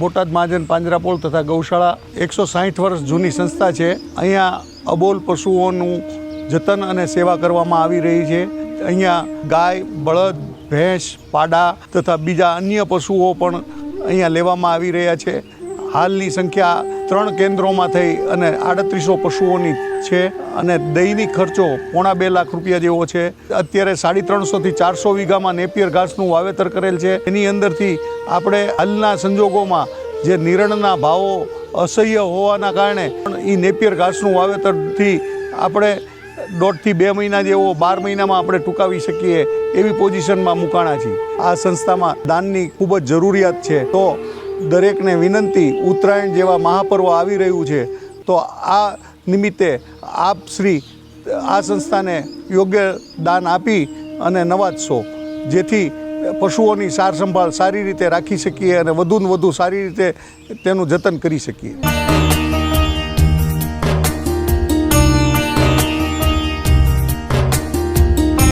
બોટાદ મહાજન પાંજરાપોળ તથા ગૌશાળા એકસો સાહીઠ વર્ષ જૂની સંસ્થા છે. અહીંયા અબોલ પશુઓનું જતન અને સેવા કરવામાં આવી રહી છે. અહીંયા ગાય, બળદ, ભેંસ, પાડા તથા બીજા અન્ય પશુઓ પણ અહીંયા લેવામાં આવી રહ્યા છે. હાલની સંખ્યા ત્રણ કેન્દ્રોમાં થઈ અને આડત્રીસો પશુઓની છે અને દૈનિક ખર્ચો પોણા બે લાખ રૂપિયા જેવો છે. અત્યારે સાડી ત્રણસોથી ચારસો વીઘામાં નેપિયર ઘાસનું વાવેતર કરેલ છે. એની અંદરથી આપણે હાલના સંજોગોમાં જે નિરણના ભાવો અસહ્ય હોવાના કારણે એ નેપિયર ઘાસનું વાવેતરથી આપણે દોઢથી બે મહિના જેવો, બાર મહિનામાં આપણે ટૂંકાવી શકીએ એવી પોઝિશનમાં મુકાણા છીએ. આ સંસ્થામાં દાનની ખૂબ જ જરૂરિયાત છે. તો દરેકને વિનંતી ઉત્તરાયણ જેવા મહાપર્વ આવી રહ્યું છે, તો આ નિમિત્તે આપ શ્રી આ સંસ્થાને યોગ્ય દાન આપી અને નવાજશો જેથી પશુઓની સાર સંભાળ સારી રીતે રાખી શકીએ અને વધુને વધુ સારી રીતે તેનું જતન કરી શકીએ.